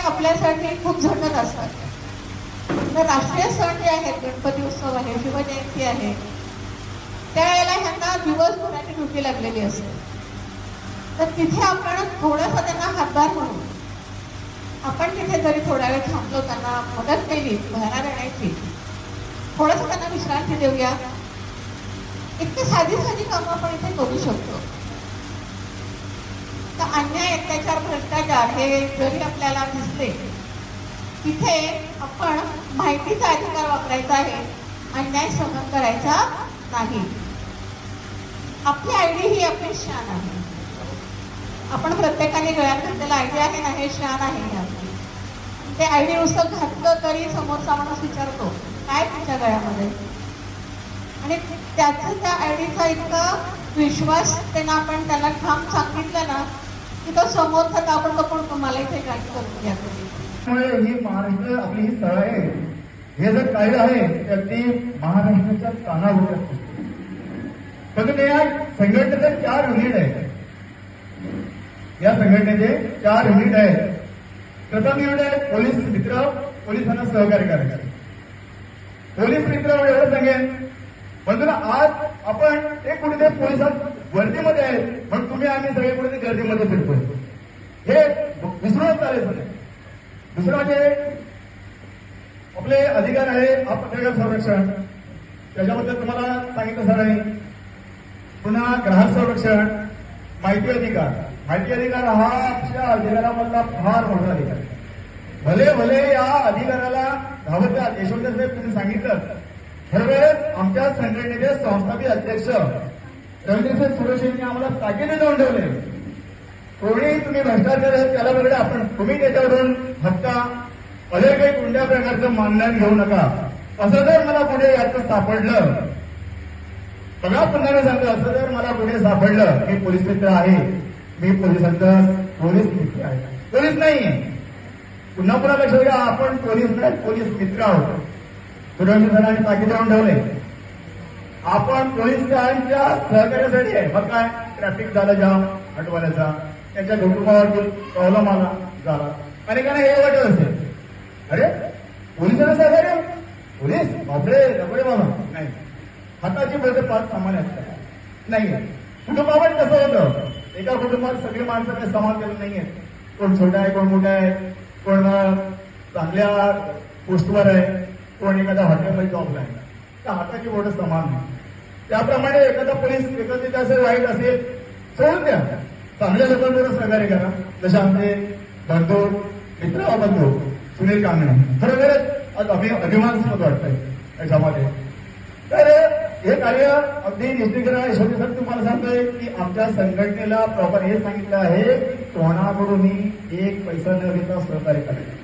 आपल्यासाठी खूप झटत असतात. तर राष्ट्रीय सण जे आहेत गणपती उत्सव आहे शिवजयंती आहे. त्यावेळेला ह्यांना दिवसभराची ड्युटी लागलेली असते. तर तिथे आपण थोडंसं त्यांना हातभार म्हणून आपण तिथे जरी थोडा वेळ थांबलो त्यांना मदत केली भरणा येण्याची थोडंसं त्यांना विश्रांती देऊया. इतकी साधी साधी कामं आपण इथे करू शकतो. तर अन्याय अत्याचार भ्रष्टाचार हे जरी आपल्याला दिसले तिथे आपण माहितीचा अधिकार वापरायचा आहे अन्याय सहन करायचा नाही. आपली आयडी ही आपली शान आहे. आपण प्रत्येकाने गळ्यात घातलेला आयडी आहे ना हे शान आहे आपली. ते आयडी नुसतं घातलं तरी समोरचा माणूस विचारतो काय तुमच्या गळ्यामध्ये? आणि त्याचं त्या आयडीचा इतका विश्वास त्यांना आपण त्याला ठाम सांगितलं ना की तो आपण इथे करून घ्या. त्यामुळे ही महाराष्ट्र आपली ही स्थळ आहे. हे जर कायदे आहे तर ती महाराष्ट्राच्या कानावर फक्त या संघटनेचे चार युनिट आहेत. या संघटनेचे चार युनिट आहेत. प्रथम युनिट आहे पोलीस मित्र पोलिसांना सहकार्य करायचं पोलीस मित्र एवढं सांगेन बंधूला आज आपण एक कुठेतरी पोलिसात गर्दीमध्ये आहेत म्हणून तुम्ही आम्ही सगळे कुठे गर्दीमध्ये फिरतोय. हे विसरूनच चालायचं नाही दुसरं म्हणजे आपले अधिकार आहे हा पत्रकार संरक्षण. त्याच्याबद्दल तुम्हाला सांगितलं सरांनी पुन्हा ग्राहक संरक्षण माहिती अधिकार. माहिती अधिकार हा आपल्या अधिकारामधला फार मोठा अधिकार आहे. भले भले या अधिकाराला धावत यशवंत साहेब तुम्ही सांगितलं खरंच आमच्या संघटनेचे संस्थापित अध्यक्ष रवींद्रसिंह सुरेश यांनी आम्हाला ताकीद जाऊन ठेवले. कोणी तुम्ही भ्रष्टाचार त्याला वगैरे आपण तुम्ही त्याच्यावरून हक्का अजून काही कोणत्या प्रकारचं मानधन घेऊ नका. असं जर मला पुढे याचं सापडलं सगळ्या पुन्हा सांगतो असं जर मला पुढे सापडलं मी पोलीस मित्र आहे मी पोलिसांचा पोलीस मित्र आहे. पोलीस नाहीये. पुन्हा पुन्हा लक्षात घ्या आपण पोलीस नाही पोलीस मित्र आहोत. सुरक्षित सरांनी पाकिस्तान ठेवले आपण पोलिसांच्या सहकार्यासाठी आहे. मग काय? ट्रॅफिक झालं जाम आठवड्याचा. त्यांच्या कुटुंबावरती प्रॉब्लेम आला झाला. अनेकांना हे वाटत असेल. अरे पोलिसांना सहकार्य? पोलीस? बापरे दगडे बाबा. नाही. हाताची बोलते पाच सामान्य असतात. नाही कुटुंबावर कसं होतं? एका कुटुंबात सगळी माणसं काही समान केलं नाहीये. कोण छोटा आहे कोण मोठा आहे कोण चांगल्या पोस्टवर आहे. कोण एखाद्या हॉटेलमध्ये जॉबला आहे त्या हाताची बोट समान नाही. त्याप्रमाणे एखादा पोलीस एकत्रित असेल वाईट असेल सोडून द्या. चांगल्या लोकांबरोबर सहकार्य करा. जसे आमचे बंधू मित्र बंधू सुनील कांगणे. खरोखरच आज अभि अभिमानस्पद वाटतंय याच्यामध्ये तर हे कार्य अगदी निश्चितीकरण यशवंत सर तुम्हाला सांगतोय की आमच्या संघटनेला प्रॉपर हे सांगितलं आहे की कोणाकडूनही एक पैसा न घेता सहकार्य करायचं.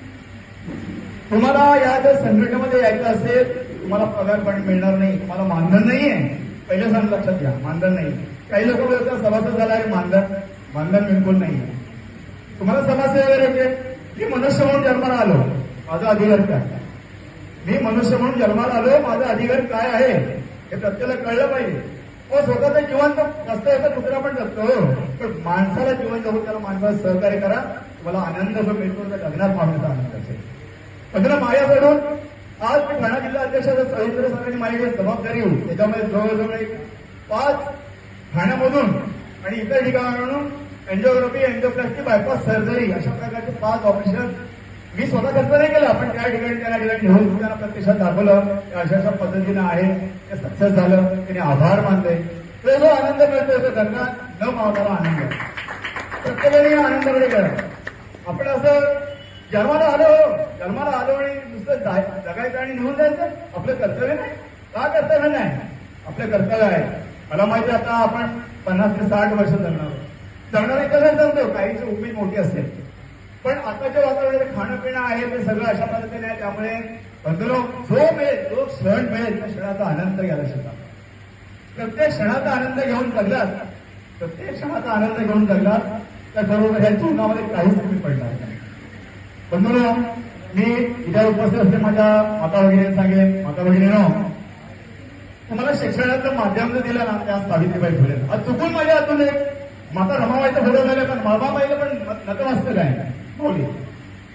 तुम्हाला या जर संघटनेमध्ये यायचं असेल तुम्हाला पगार पण मिळणार नाही तुम्हाला मानधन नाहीये. पहिलं सांग लक्षात घ्या मानधन नाही. काही लोक बोलतात सभासद झाला आहे मानधन मानधन बिलकुल नाही. तुम्हाला समाजसेवा करायचे मी मनुष्य म्हणून जन्माला आलो. माझा अधिकार काय? मी मनुष्य म्हणून जन्माला आलो माझा अधिकार काय आहे? हे प्रत्येकाला कळलं पाहिजे. हो स्वतःचं जीवन तर जगता येतं दुसरा पण जगतो. हो. पण माणसाला जीवन जगून त्याला माणसाला सहकार्य करा. तुम्हाला आनंद जो मिळतो त्या लग्नात पाहण्याचा आनंद असेल पंधरा माझ्याकडून आज मी ठाणा जिल्हा अध्यक्ष रवींद्र सरांनी माझी जबाबदारी होऊ त्याच्यामध्ये जवळजवळ एक पाच ठाण्यामधून आणि इतर ठिकाणावरून एन्जिओग्राफी एन्जिओप्लास्टी बायपास सर्जरी अशा प्रकारचे पाच ऑपरेशन मी स्वतः खर्च नाही केला पण त्या ठिकाणी त्या ठिकाणी घेऊन त्यांना प्रत्यक्षात दाखवलं. की अशा अशा पद्धतीनं आहे. ते सक्सेस झालं. त्याने आभार मानले. तर जो आनंद मिळतो तो त्यांना न मावणारा आनंद. प्रत्येकाने या आनंदाकडे करा आपण असं जन्माला आलो जन्माला आलो आणि नुसतं जगायचं आणि निघून जायचं? आपलं कर्तव्य नाही. का कर्तव्य नाही? आपलं कर्तव्य आहे. मला माहिती आता आपण पन्नास ते साठ वर्ष जगणार जगणार कसं जगतो काहीची उमेद मोठी असते. पण आताच्या वातावरणात खाणं पिणं आहे ते सगळं अशा पद्धतीने आहे त्यामुळे बंधुनो जो मिळेल जो क्षण मिळेल त्या क्षणाचा आनंद घ्यायला शिका. प्रत्येक क्षणाचा आनंद घेऊन जगलात प्रत्येक क्षणाचा आनंद घेऊन जगलात तर बरोबर ह्या जीवनामध्ये काहीच कमी पडणार नाही. बंधुनो मी इथे उपस्थित असते माझ्या माता भगिनी सांगेन माता भगिनीनो तुम्हाला शिक्षणाचं माध्यम जर दिलं ना त्या सावित्रीबाई फुले. आज चुकून माझ्या हातून एक माता रमाबाईचं फोटो झाले पण माबाबाईला पण नतमस्तक आहे. माऊली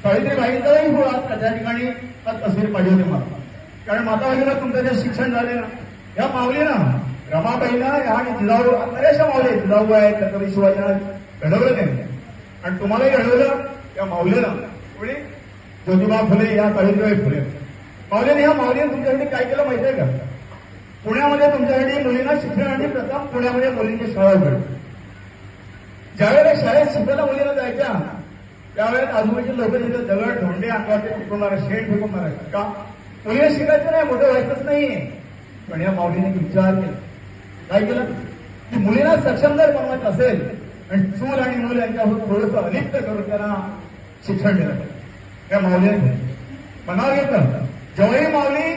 सावित्रीबाईंचाही मुळात त्या ठिकाणी तस्वीर पाहिजे होती मला. कारण माता भगिनीला तुमचं जे शिक्षण झाले ना या माऊली ना रमाबाईला ह्या आणि जिजाऊ बऱ्याचशा माऊली जिजाऊ आहेत छत्रपती शिवाजीला घडवलं त्यांनी आणि तुम्हालाही घडवलं या माऊलीला कोणी ज्योतिबा फुले या सावित्रीबाई फुले माऊलीने ह्या माऊलीने तुमच्यासाठी काय केलं माहिती आहे का? पुण्यामध्ये तुमच्यासाठी मुलींना शिक्षणासाठी प्रथम पुण्यामध्ये मुलींची शाळा उघडली ज्यावेळेला शाळेत शिकायला मुलीला जायच्या त्यावेळेस आजूबाजूचे लोक तिथे दगड धोंडे अंगाचे फेकून मारा शेण फेकून मारायचे. का? मुलीला शिकायचं नाही मोठं व्हायचंच नाहीये. पण या माऊलीने विचार केला. काय केलं? की मुलींना सक्षम जर बनवायचं असेल आणि चूल आणि मूल यांच्यावर थोडंसं अलिप्त करून त्यांना शिक्षण दिलं. त्या माऊलीने मनावर येतं. जेव्हाही माऊली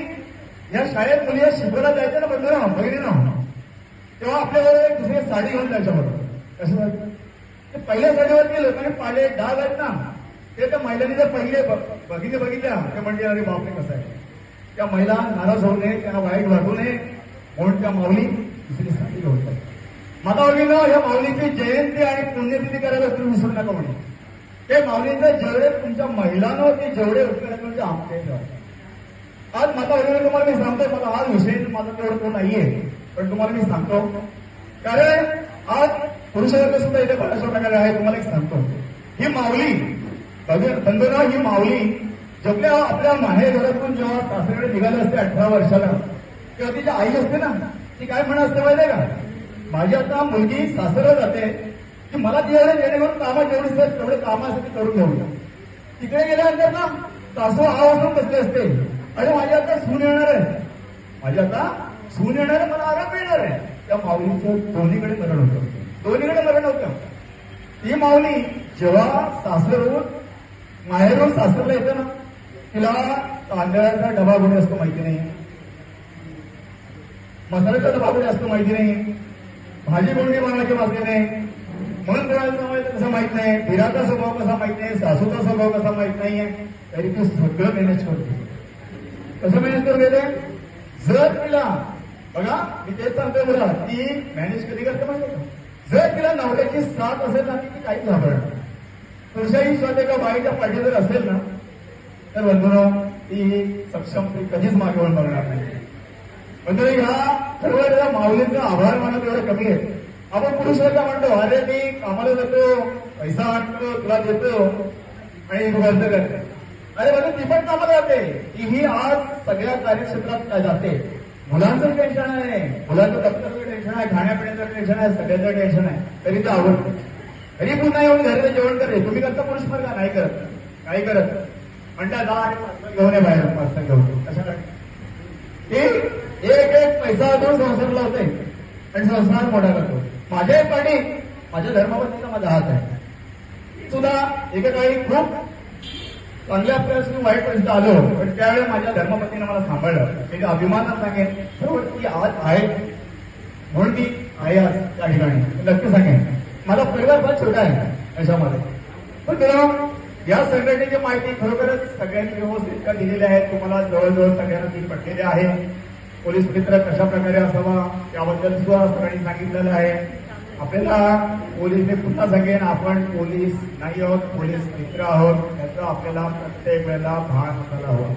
या शाळेत मुली शिकवला जायचं ना बंधू ना बहिणी ना. तेव्हा आपल्याबरोबर एक दुसरी साडी घेऊन त्याच्याबरोबर कसं ते पहिल्या साडीवरती लोकांनी पाले डाग आहेत ना. ते त्या महिलांनी जर पहिले बघितले बघितल्या ते म्हणजे अरे बापरे कसं आहे. त्या महिला नाराज होऊ नये त्यांना वाईट वाटू नये म्हणून त्या माऊली दुसरी साडी घेऊन जाईल माता भगिनीनं या माऊलीची जयंती आणि पुण्यतिथी करायला तुम्ही विसरू नका म्हणे ते माऊलींचे जेवढे तुमच्या महिलांवर ते जेवढे उपकार म्हणजे आमचे आज माता वगैरे तुम्हाला मी सांगतो मला आज विषय माझा तेवढं तो नाहीये पण तुम्हाला मी सांगतो. कारण आज पुरुषवर्ग सुद्धा इथे बऱ्याचशा प्रकारे आहे तुम्हाला एक सांगतो. ही माऊली बंधुरा ही माऊली जेवढ्या आपल्या माहेर घरातून जेव्हा सासरीकडे निघाले असते अठरा वर्षाला तेव्हा तिची आई असते ना ती काय म्हणत असते माहिती का? माझी आता मुलगी सासरं जाते. की मला तिच्याकडे जेणेकरून कामं जेवढी असतात तेवढे कामासाठी करून घेऊया तिकडे गेल्यानंतर ना तासो आवाजून बसले असते. अरे माझी आता सून येणार आहे. माझी आता सून येणार आहे मला आराम मिळणार आहे. त्या माऊलीचं दोन्हीकडे मरण होतं. दोन्हीकडे मरण होतं. ती माऊली जेव्हा सासरून माहेरून सासरला येते ना तिला तांदळाचा डबा कुठे असतो माहिती नाही. मसाल्याचा डबा कुठे असतो माहिती नाही. भाजी कोणती बनवायची माहिती नाही. मन आहे कसं माहीत नाही? फिराचा स्वभाव कसा माहीत नाही? सासूचा स्वभाव कसा माहीत नाहीये तरी ती सगळं मॅनेज करते कसं मॅनेज करून घेते? जर तिला बघा मी तेच सांगतोय बघा ती मॅनेज कधी करते माहिती का? जर तिला नवऱ्याची साथ असेल ना ती काहीच घाबरणार तुळशाही स्वतः एका बाईच्या पाठी जर असेल ना तर बंधुनो ती सक्षम ती कधीच मागेवर बघणार नाही. म्हणजे ह्या सर्व त्या माऊलींचा आभार मानत एवढं कमी आहे. आपण पुरुष म्हणतो अरे मी कामाला जातो पैसा आणतो तुला देतो आणि तू खर्च करते. अरे म्हणजे ती पण कामाला जाते. की ही आज सगळ्या कार्यक्षेत्रात काय जाते? मुलांचं टेन्शन आहे. मुलांचं दप्तरचं टेन्शन आहे खाण्यापिण्याचं टेन्शन आहे सगळ्याचं टेन्शन आहे. तरी तर आवडतं तरी पुन्हा येऊन घरी जेवण करे तुम्ही करता पुरुष वर्ग? नाही करत. नाही करत म्हणता जा आणि पार्सल घेऊन ये बाहेर पार्सल घेऊन कशासाठी एक एक पैसा देऊन संसार लावते आणि संसार मोठा करतो. माझ्या पाणी माझ्या धर्मपत्नीचा माझा हात आहे. सुद्धा एका काळी खूप चांगल्या प्रश्न वाईट परिस्थिती आलो पण त्यावेळी माझ्या धर्मपत्नीने मला सांभाळलं. एक अभिमानात सांगेन बरोबर ती आज आहे. म्हणून ती आहे आज त्या ठिकाणी. नक्की सांगेन. माझा परिवार फार छोटा आहे याच्यामध्ये. पण तुला या संघटनेची माहिती खरोखरच सगळ्यांनी व्यवस्थित दिलेली आहे? तुम्हाला जवळजवळ सगळ्यांना ती पटलेली आहे. पोलीस मित्र कशा प्रकारे असावा? त्याबद्दल सुद्धा सगळ्यांनी सांगितलेलं आहे. आपल्याला पोलीसने पुन्हा सांगेन आपण पोलीस नाही आहोत पोलीस मित्र आहोत याचं आपल्याला प्रत्येक वेळेला भान असायला हवं.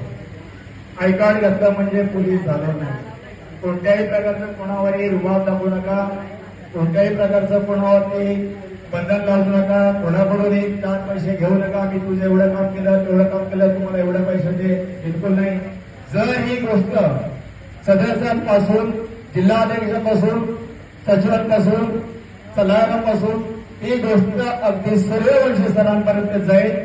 आय कार्ड घातलं म्हणजे पोलीस झालं नाही. कोणत्याही प्रकारचं कोणावरही रुबाब दाखवू नका. कोणत्याही प्रकारचं कोणावरती बंधन लावू नका. कोणाकडूनही चार पैसे घेऊ नका. मी तुझं एवढं काम केलं तेवढं काम केलं तुम्हाला एवढं पैसे दे. बिलकुल नाही. जर ही गोष्ट सदस्यांपासून जिल्हाध्यक्षापासून सचिवांपासून सल्लागारांपासून ही गोष्ट अगदी सूर्यवंशी सरांपर्यंत जाईल.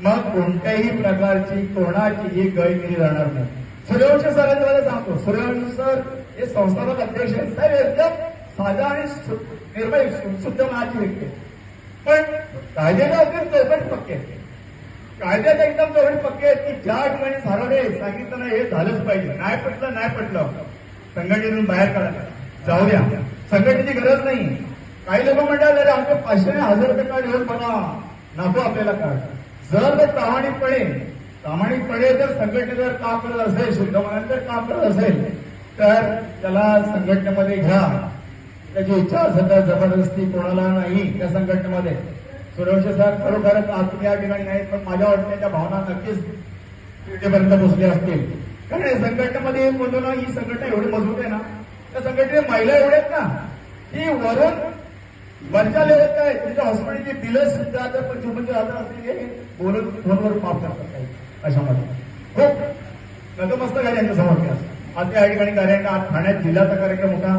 मग कोणत्याही प्रकारची कोणाचीही केली जाणार नाही. सूर्यवंशी सरांद्वारे सांगतो. सूर्यवंशी सर हे संस्थापक अध्यक्ष आहेत. साहेब एकदम साधा आणि निर्भय शुद्ध मनाची व्यक्ती पण कायद्याला अगदी चौकट पक्के आहेत. कायद्यात एकदम चौकट पक्के आहेत की ज्या ठिकाणी सारवडे सांगितलं नाही हे झालंच पाहिजे. नाही पटलं नाही पटलं. संघटनेतून बाहेर काढा. जाऊ द्या. संघटनेची गरज नाही. काही लोक म्हणतात अरे आमचे पाचशे हजार रुपये कार्ड घेऊन बघा नको आपल्याला कार्ड जर तो प्रामाणिकपणे प्रामाणिकपणे जर संघटने जर काम करत असेल शुद्ध मनाने जर काम करत असेल तर त्याला संघटनेमध्ये घ्या. त्याची इच्छा असेल तर जबरदस्ती कोणाला नाही त्या संघटनेमध्ये. सूर्यवंशी सर खरोखरच आज तुम्ही या ठिकाणी नाहीत पण माझ्या वाटते त्या भावना नक्कीच तिथेपर्यंत पोचल्या असतील. कारण या संघटनेमध्ये म्हणतो ना ही संघटना एवढी मजबूत आहे ना. त्या संघटनेत महिला एवढ्या आहेत ना की वरून वरच्या लेवल काय तुमच्या हॉस्पिटलचे बिलं सुद्धा जर पंचवीस पंचवीस हजार असतील हे बोलून फोनवर माफ करतात काही. अशामध्ये खूप हो. नतमस्तक आहे यांच्या समोर आज. त्या ठिकाणी कार्यालय ठाण्यात जिल्ह्याचा कार्यक्रम होता.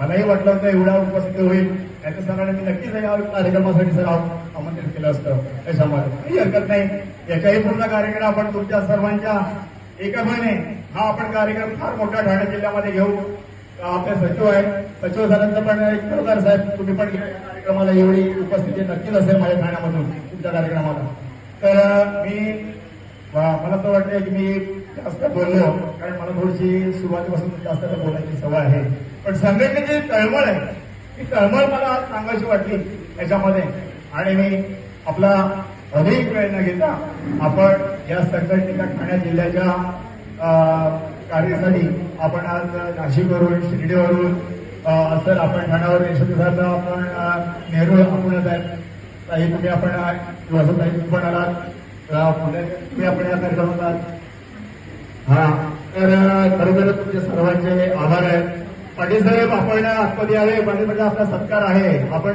मलाही वाटलं होतं एवढा उपस्थित होईल. याच्या सरांना मी नक्कीच या कार्यक्रमासाठी सर आमंत्रित केलं असतं. त्याच्यामध्ये काही हरकत नाही. याच्याही पूर्ण कार्यक्रम आपण तुमच्या सर्वांच्या एकापणे हा आपण कार्यक्रम फार मोठा ठाणे जिल्ह्यामध्ये घेऊ. आपले सचिव आहेत. सचिव सरांचं पण एक खरोखर साहेब तुम्ही पण या कार्यक्रमाला एवढी उपस्थिती नक्कीच असेल माझ्या ठाण्यामधून तुमच्या कार्यक्रमाला. तर मी मला तर वाटतंय की मी जास्त बोललो कारण मला थोडीशी सुरुवातीपासून जास्त तर बोलायची सवय आहे. पण संघटनेची तळमळ आहे. ती तळमळ मला आज सांगायची वाटली याच्यामध्ये. आणि मी आपला अधिक वेळ न घेता आपण या संघटनेच्या ठाणे जिल्ह्याच्या अं, आपण आज नाशिकवरून शिर्डीवरून सर आपण ठाण्यावर यशवंत आपण नेहरू आपण आहेत ताई तुम्ही आपण वसंताई तुम्ही पण आलात. तुम्ही आपण या कार्यक्रमात हा तर खरोखर तुमचे सर्वांचे आभार आहेत. पाटील साहेब आपण आतमध्ये आले पाटील म्हणजे आपला सत्कार आहे. आपण